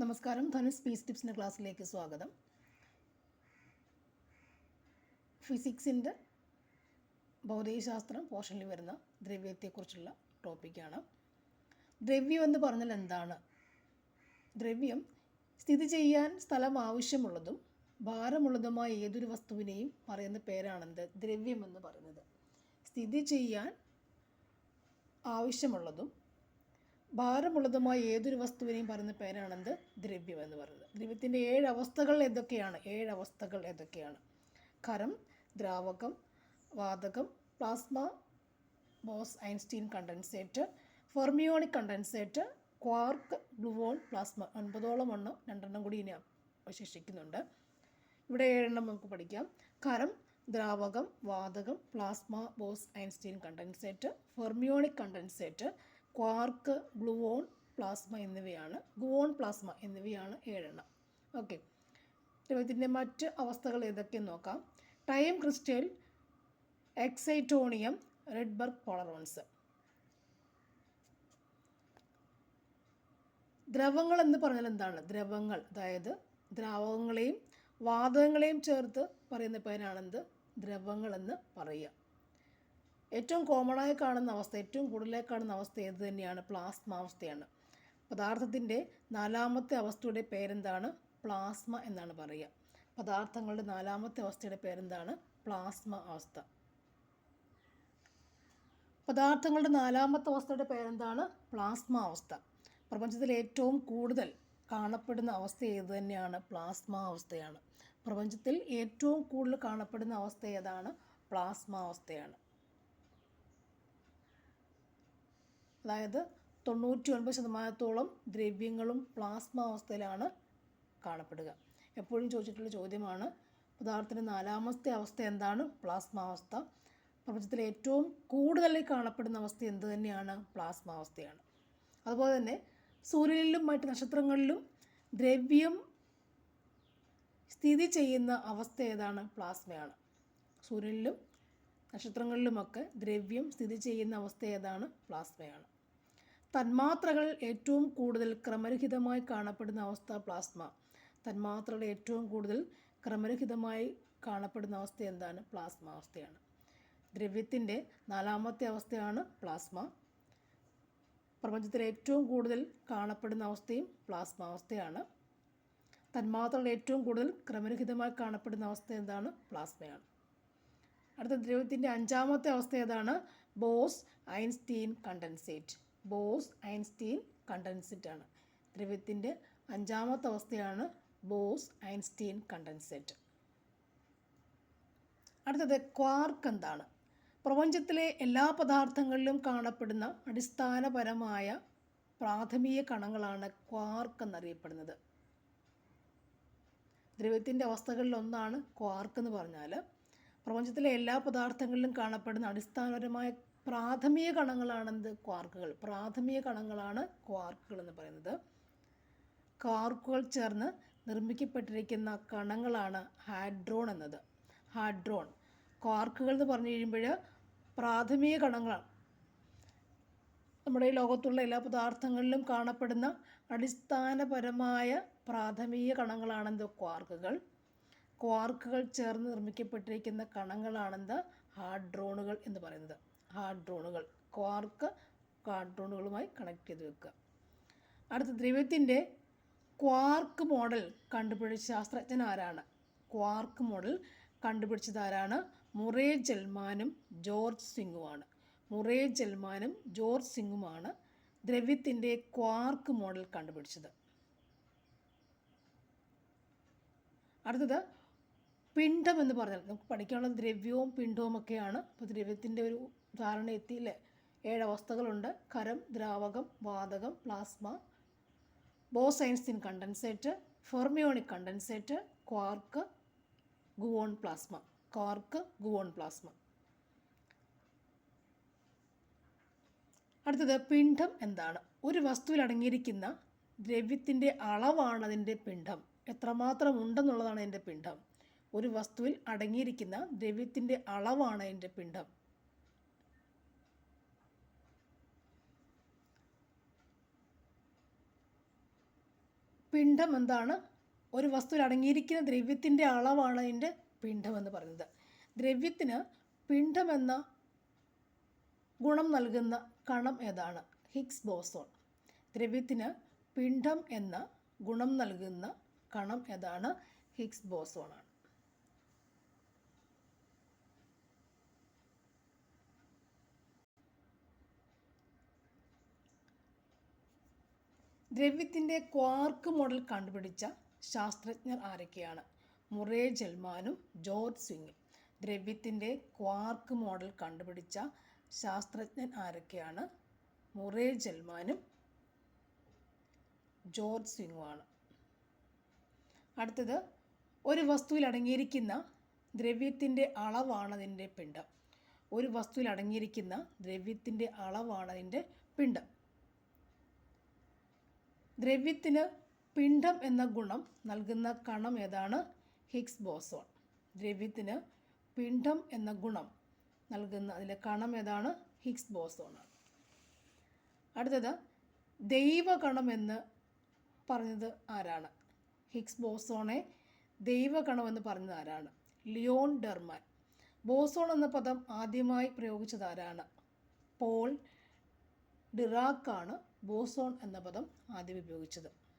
നമസ്കാരം. ധനുസ് സ്പീസ് ടിപ്സിന്റെ ക്ലാസ്സിലേക്ക് സ്വാഗതം. ഫിസിക്സിന്റെ ഭൗതികശാസ്ത്രം പോർഷനിൽ വരുന്ന ദ്രവ്യത്തെക്കുറിച്ചുള്ള ടോപ്പിക്കാണ്. ദ്രവ്യം എന്ന് പറഞ്ഞാൽ എന്താണ്? ദ്രവ്യം സ്ഥിതി ചെയ്യാൻ സ്ഥലം ആവശ്യമുള്ളതും ഭാരമുള്ളതുമായ ഏതൊരു വസ്തുവിനെയും പറയുന്ന പേരാണെന്ത്? ദ്രവ്യം എന്ന് പറയുന്നത്. സ്ഥിതി ചെയ്യാൻ ആവശ്യമുള്ളതും ഭാരമുള്ളതുമായ ഏതൊരു വസ്തുവിനെയും പറയുന്ന പേരാണെന്ത്? ദ്രവ്യം എന്ന് പറയുന്നത്. ദ്രവ്യത്തിന്റെ ഏഴ് അവസ്ഥകൾ എന്തൊക്കെയാണ്? ഏഴ് അവസ്ഥകൾ എന്തൊക്കെയാണ്? ഖരം ദ്രാവകം വാതകം plasma Bose Einstein condensate fermionic condensate quark gluon plasma. ഒൻപതോളം എണ്ണം രണ്ടെണ്ണം കൂടി ഇനി അവശേഷിക്കുന്നുണ്ട്. ഇവിടെ ഏഴെണ്ണം നമുക്ക് പഠിക്കാം. ഖരം ദ്രാവകം വാതകം plasma Bose Einstein condensate fermionic condensate quark gluon plasma എന്നിവയാണ്. ഗുവോൺ പ്ലാസ്മ എന്നിവയാണ് ഏഴെണ്ണം. ഓക്കെ. ദ്രവ്യത്തിന്റെ മറ്റ് അവസ്ഥകൾ ഏതൊക്കെയെന്ന് നോക്കാം. Time crystal എക്സൈറ്റോണിയം റെഡ്ബർഗ് പോളറോൺസ്. ദ്രവങ്ങൾ എന്ന് പറഞ്ഞാൽ എന്താണ്? ദ്രവങ്ങൾ. അതായത് ദ്രാവകങ്ങളെയും വാതകങ്ങളെയും ചേർത്ത് പറയുന്ന പേരാണെന്ത് ദ്രവങ്ങൾ എന്ന് പറയുക. ഏറ്റവും കോമണായി കാണുന്ന അവസ്ഥ ഏറ്റവും കൂടുതലായി കാണുന്ന അവസ്ഥ ഏത് തന്നെയാണ്? പ്ലാസ്മ അവസ്ഥയാണ്. പദാർത്ഥത്തിന്റെ നാലാമത്തെ അവസ്ഥയുടെ പേരെന്താണ്? പ്ലാസ്മ എന്നാണ് പറയുക. പദാർത്ഥങ്ങളുടെ നാലാമത്തെ അവസ്ഥയുടെ പേരെന്താണ്? പ്ലാസ്മ അവസ്ഥ. പദാർത്ഥങ്ങളുടെ നാലാമത്തെ അവസ്ഥയുടെ പേരെന്താണ്? പ്ലാസ്മ അവസ്ഥ. പ്രപഞ്ചത്തിൽ ഏറ്റവും കൂടുതൽ കാണപ്പെടുന്ന അവസ്ഥ ഏത് തന്നെയാണ്? പ്ലാസ്മ അവസ്ഥയാണ്. പ്രപഞ്ചത്തിൽ ഏറ്റവും കൂടുതൽ കാണപ്പെടുന്ന അവസ്ഥ ഏതാണ്? പ്ലാസ്മ അവസ്ഥയാണ്. അതായത് തൊണ്ണൂറ്റി ഒൻപത് ശതമാനത്തോളം ദ്രവ്യങ്ങളും പ്ലാസ്മ അവസ്ഥയിലാണ് കാണപ്പെടുക. എപ്പോഴും ചോദിച്ചിട്ടുള്ള ചോദ്യമാണ് പദാർത്ഥത്തിന്റെ നാലാമത്തെ അവസ്ഥ എന്താണ്? പ്ലാസ്മ അവസ്ഥ. പ്രപഞ്ചത്തിൽ ഏറ്റവും കൂടുതലായി കാണപ്പെടുന്ന അവസ്ഥ എന്ത് തന്നെയാണ്? പ്ലാസ്മ അവസ്ഥയാണ്. അതുപോലെ തന്നെ സൂര്യനിലും മറ്റ് നക്ഷത്രങ്ങളിലും ദ്രവ്യം സ്ഥിതി ചെയ്യുന്ന അവസ്ഥ ഏതാണ്? പ്ലാസ്മയാണ്. സൂര്യനിലും നക്ഷത്രങ്ങളിലുമൊക്കെ ദ്രവ്യം സ്ഥിതി ചെയ്യുന്ന അവസ്ഥ ഏതാണ്? പ്ലാസ്മയാണ്. തന്മാത്രകൾ ഏറ്റവും കൂടുതൽ ക്രമരഹിതമായി കാണപ്പെടുന്ന അവസ്ഥ പ്ലാസ്മ. തന്മാത്രകൾ ഏറ്റവും കൂടുതൽ ക്രമരഹിതമായി കാണപ്പെടുന്ന അവസ്ഥ എന്താണ്? പ്ലാസ്മ അവസ്ഥയാണ്. ദ്രവ്യത്തിന്റെ നാലാമത്തെ അവസ്ഥയാണ് പ്ലാസ്മ. പ്രപഞ്ചത്തിൽ ഏറ്റവും കൂടുതൽ കാണപ്പെടുന്ന അവസ്ഥയും പ്ലാസ്മ അവസ്ഥയാണ്. തന്മാത്രകൾ ഏറ്റവും കൂടുതൽ ക്രമരഹിതമായി കാണപ്പെടുന്ന അവസ്ഥ എന്താണ്? പ്ലാസ്മയാണ്. അടുത്ത ദ്രവ്യത്തിന്റെ അഞ്ചാമത്തെ അവസ്ഥ ഏതാണ്? Bose Einstein condensate. Bose Einstein condensate ആണ് ദ്രവ്യത്തിന്റെ അഞ്ചാമത്തെ അവസ്ഥയാണ് ബോസ് ഐൻസ്റ്റീൻ കണ്ടൻസേറ്റ്. അടുത്തത് ക്വാർക്ക് എന്താണ്? പ്രപഞ്ചത്തിലെ എല്ലാ പദാർത്ഥങ്ങളിലും കാണപ്പെടുന്ന അടിസ്ഥാനപരമായ പ്രാഥമിക കണങ്ങളാണ് ക്വാർക്ക് എന്നറിയപ്പെടുന്നത്. ദ്രവ്യത്തിന്റെ അവസ്ഥകളിലൊന്നാണ് ക്വാർക്ക് എന്ന് പറഞ്ഞാൽ പ്രപഞ്ചത്തിലെ എല്ലാ പദാർത്ഥങ്ങളിലും കാണപ്പെടുന്ന അടിസ്ഥാനപരമായ പ്രാഥമിക കണങ്ങളാണെന്ത്? ക്വാർക്കുകൾ. പ്രാഥമിക കണങ്ങളാണ് ക്വാർക്കുകൾ എന്ന് പറയുന്നത്. ക്വാർക്കുകൾ ചേർന്ന് നിർമ്മിക്കപ്പെട്ടിരിക്കുന്ന കണങ്ങളാണ് ഹാഡ്രോൺ എന്നത്. ഹാഡ്രോൺ. ക്വാർക്കുകൾ എന്ന് പറഞ്ഞു കഴിയുമ്പോൾ പ്രാഥമിക കണങ്ങളാണ്. നമ്മുടെ ഈ ലോകത്തുള്ള എല്ലാ പദാർത്ഥങ്ങളിലും കാണപ്പെടുന്ന അടിസ്ഥാനപരമായ പ്രാഥമിക കണങ്ങളാണെന്ത്? ക്വാർക്കുകൾ. ക്വാർക്കുകൾ ചേർന്ന് നിർമ്മിക്കപ്പെട്ടിരിക്കുന്ന കണങ്ങളാണെന്ത്? ഡ്രോണുകൾ എന്ന് പറയുന്നത്. ഹാർഡ് ഡ്രോണുകൾ. ക്വാർക്ക് ഹാർഡ് ഡ്രോണുകളുമായി കണക്ട് ചെയ്ത് വെക്കുക. അടുത്ത ദ്രവ്യത്തിന്റെ ക്വാർക്ക് മോഡൽ കണ്ടുപിടിച്ച ശാസ്ത്രജ്ഞൻ ആരാണ്? ക്വാർക്ക് മോഡൽ കണ്ടുപിടിച്ചത് ആരാണ്? മുറേ ജൽമാനും ജോർജ് സിംഗുമാണ്. മുറേ ജൽമാനും ജോർജ് സിംഗുമാണ് ദ്രവ്യത്തിന്റെ ക്വാർക്ക് മോഡൽ കണ്ടുപിടിച്ചത്. അടുത്തത് പിണ്ഡം എന്ന് പറഞ്ഞാൽ നമുക്ക് പഠിക്കാനുള്ള ദ്രവ്യവും പിണ്ഡവും ഒക്കെയാണ്. അപ്പോൾ ദ്രവ്യത്തിന്റെ ഒരു ധാരണ എത്തിയില്ലേ ഏഴ് അവസ്ഥകളുണ്ട്. ഖരം ദ്രാവകം വാതകം plasma Bose Einstein condensate fermionic condensate quark gluon plasma. Quark gluon plasma. അടുത്തത് പിണ്ഡം എന്താണ്? ഒരു വസ്തുവിൽ അടങ്ങിയിരിക്കുന്ന ദ്രവ്യത്തിന്റെ അളവാണ് അതിന്റെ പിണ്ഡം. എത്രമാത്രം ഉണ്ടെന്നുള്ളതാണ് അതിന്റെ പിണ്ഡം. ഒരു വസ്തുവിൽ അടങ്ങിയിരിക്കുന്ന ദ്രവ്യത്തിന്റെ അളവാണ് അതിന്റെ പിണ്ഡം. പിണ്ഡം എന്താണ്? ഒരു വസ്തുവിൽ അടങ്ങിയിരിക്കുന്ന ദ്രവ്യത്തിന്റെ അളവാണ് അതിന്റെ പിണ്ഡം എന്ന് പറയുന്നത്. ദ്രവ്യത്തിന് പിണ്ഡമെന്ന ഗുണം നൽകുന്ന കണം ഏതാണ്? ഹിഗ്സ് ബോസോൺ ദ്രവ്യത്തിന് പിണ്ഡം എന്ന ഗുണം നൽകുന്ന കണം ഏതാണ്? ഹിഗ്സ് ബോസോൺ ദ്രവ്യത്തിന്റെ ക്വാർക്ക് മോഡൽ കണ്ടുപിടിച്ച ശാസ്ത്രജ്ഞർ ആരൊക്കെയാണ്? മുറേ ജൽമാനും ജോർജ് സ്വിങ്ങും ദ്രവ്യത്തിന്റെ ക്വാർക്ക് മോഡൽ കണ്ടുപിടിച്ച ശാസ്ത്രജ്ഞൻ ആരൊക്കെയാണ്? മുറേ ജൽമാനും ജോർജ് സ്വിങ്ങുമാണ് അടുത്തത് ഒരു വസ്തുവിൽ അടങ്ങിയിരിക്കുന്ന ദ്രവ്യത്തിന്റെ അളവാണ് അതിന്റെ പിണ്ഡം. ഒരു വസ്തുവിൽ അടങ്ങിയിരിക്കുന്ന ദ്രവ്യത്തിന്റെ അളവാണ് അതിന്റെ പിണ്ഡം. ദ്രവ്യത്തിന് പിണ്ഡം എന്ന ഗുണം നൽകുന്ന കണം ഏതാണ്? ഹിഗ്സ് ബോസോൺ ദ്രവ്യത്തിന് പിണ്ഡം എന്ന ഗുണം നൽകുന്ന അതിലെ കണം ഏതാണ്? ഹിഗ്സ് ബോസോൺ ആണ്. അടുത്തത് ദൈവകണം എന്ന് പറഞ്ഞത് ആരാണ്? ഹിഗ്സ് ബോസോണെ ദൈവകണം എന്ന് പറഞ്ഞത് ആരാണ്? ലിയോൺ ഡെർമാൻ ബോസോൺ എന്ന പദം ആദ്യമായി പ്രയോഗിച്ചത് ആരാണ്? പോൾ ഡിറാക്കാണ് ബോസോൺ എന്ന പദം ആദ്യം ഉപയോഗിച്ചത്.